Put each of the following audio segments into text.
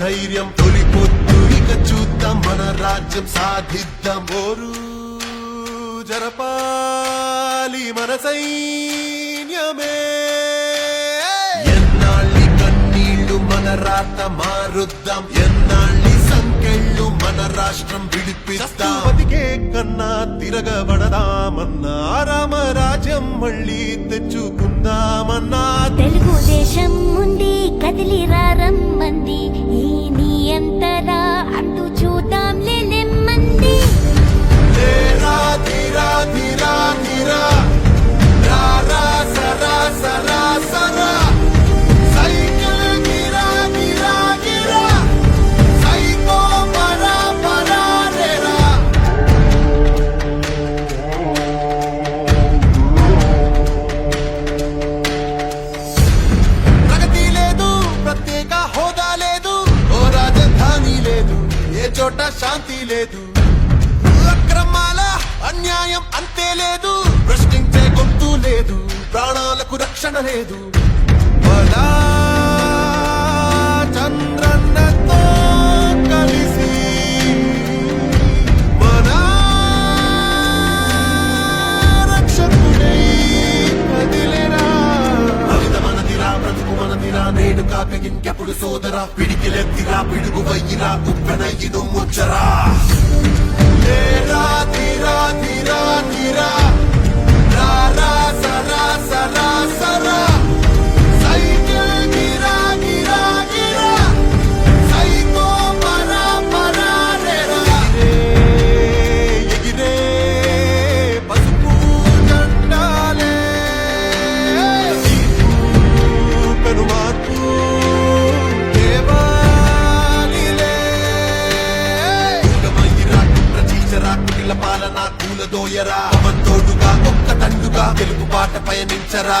ధైర్యం తొలి పొద్దు ఇక చూద్దాం మన రాజ్యం సాధిద్దాం ఓరు జరపాలి మన సైన్యమే. ఎన్నాళ్ళి కన్నీళ్ళు మన రాత మారుద్దాం. ఎన్నాళ్ళి సంకెళ్ళు మన రాష్ట్రం విడిపిస్తాం బతికే కన్నా తిరగబడదామన్నా రామరాజ్యం మళ్ళీ తెచ్చుకుందామన్నా. తెలుగుదేశం ఉంది కదిలి రమ్మంది లేదు. అక్రమాల అన్యాయం అంతే లేదు. ప్రశ్నించే గొంతు లేదు. ప్రాణాలకు రక్షణ లేదు. బలా ఇంకెప్పుడు సోదరా? పిడికిలెత్తిరా పిడుగు వయ్యిరా ఉప్పెన ముచ్చరా? పాలన కూలదోయరా పవన్ ఒక్క తండుగా తెలుగు పాట పయనించరా.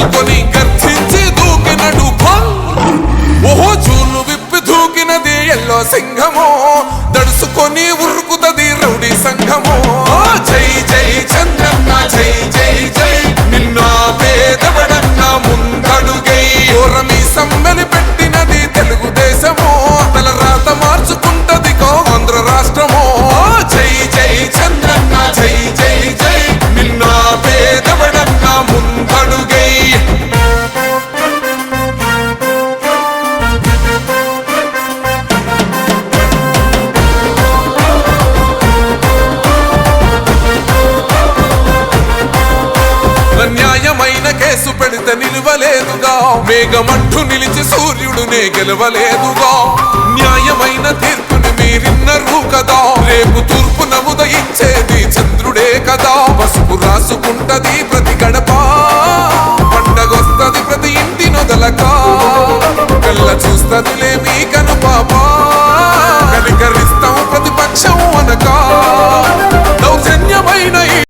చూసుకొని గర్జించి దూకినడు ఓహో చూలు విప్పి దూకినది ఎల్లో సింహమో. దడుసుకొని ఉరుకుతది రౌడీ సంఘమో. అన్యాయమైన కేసు పెడితే నిలవలేదుగా. మేఘమంటూ నిలిచి సూర్యుడునే గెలవలేదుగా. న్యాయమైన తీర్పుని మీరిన్నరు కదా. రేపు తూర్పు నముదయించేది చంద్రుడే కదా. పసుపు రాసుకుంటది ప్రతి గడప. పండగొస్తది ప్రతి ఇంటి నొదలక. కళ్ళ చూస్తదిలే మీ కను పాప కనికరిస్తాం ప్రతిపక్షం అనకా